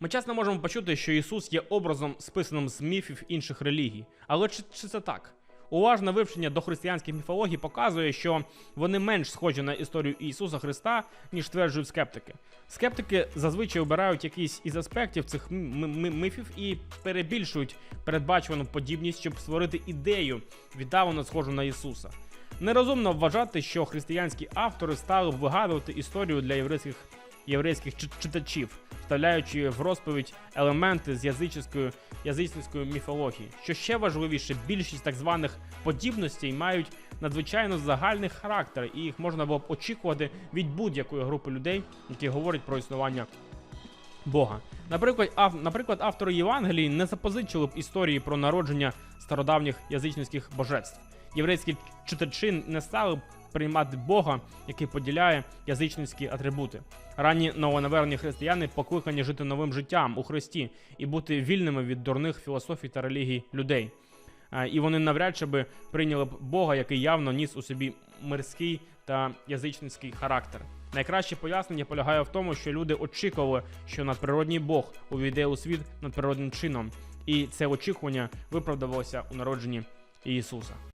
Ми часто можемо почути, що Ісус є образом, списаним з міфів інших релігій. Але чи, чи це так? Уважне вивчення дохристиянських міфологій показує, що вони менш схожі на історію Ісуса Христа, ніж стверджують скептики. Скептики зазвичай обирають якийсь із аспектів цих міфів і перебільшують передбачувану подібність, щоб створити ідею, віддавано схожу на Ісуса. Нерозумно вважати, що християнські автори стали вигадувати історію для єврейських єврейських читачів, вставляючи в розповідь елементи з язичницької язичницької міфології. Що ще важливіше, більшість так званих подібностей мають надзвичайно загальний характер, і їх можна було б очікувати від будь-якої групи людей, які говорять про існування Бога. Наприклад, ав, наприклад, автори Євангелії не запозичили б історії про народження стародавніх язичницьких божеств. Єврейські читачі не стали приймати Бога, який поділяє язичницькі атрибути. Ранні новонавернені християни покликані жити новим життям у Христі і бути вільними від дурних філософій та релігій людей. Е, І вони навряд чи би прийняли б Бога, який явно ніс у собі мирський та язичницький характер. Найкраще пояснення полягає в тому, що люди очікували, що надприродній Бог увійде у світ надприродним чином, і це очікування виправдавалося у народженні Ісуса.